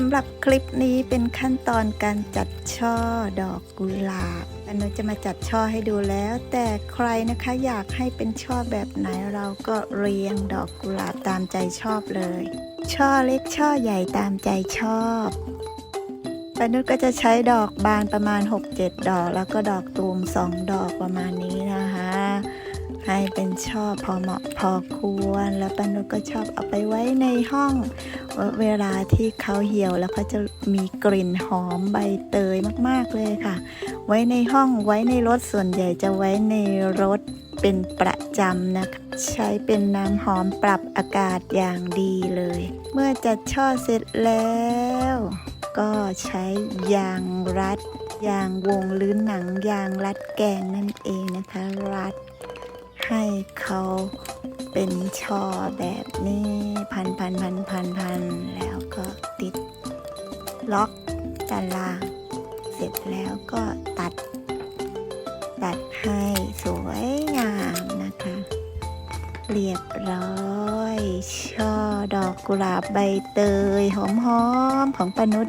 สำหรับคลิปนี้เป็นขั้นตอนการจัดช่อดอกกุหลาบอนุจะมาจัดช่อให้ดูแล้ว แต่ใครนะคะอยากให้เป็นช่อแบบไหนเราก็เรียงดอกกุหลาบตามใจชอบเลย ช่อเล็กช่อใหญ่ตามใจชอบปานุชก็จะใช้ดอกบานประมาณ 6-7 ดอก แล้วก็ดอกตูม 2 ดอกประมาณนี้นะคะ ให้เป็นช่อพอเหมาะพอควร แล้วปนุก็ชอบเอาไปไว้ในห้อง เวลาที่เขาเหี่ยวแล้วก็จะมีกลิ่นหอมใบเตยมาก ๆ เลยค่ะ ไว้ในห้องไว้ในรถส่วนใหญ่จะไว้ในรถเป็นประจำนะคะใช้เป็นน้ำหอมปรับอากาศอย่างดีเลย เมื่อจัดช่อเสร็จแล้ว ก็ใช้ยางรัดยางวงหรือหนังยางรัดแกงนั่นเองนะคะ รัด ให้เขาเป็นช่อแบบนี้พันพันพันพันพันแล้วก็ติดล็อกด้านล่างเสร็จแล้วก็ตัด ตัดให้สวยงามนะคะ เรียบร้อย ช่อดอกกุหลาบใบเตยหอมๆของปนุษ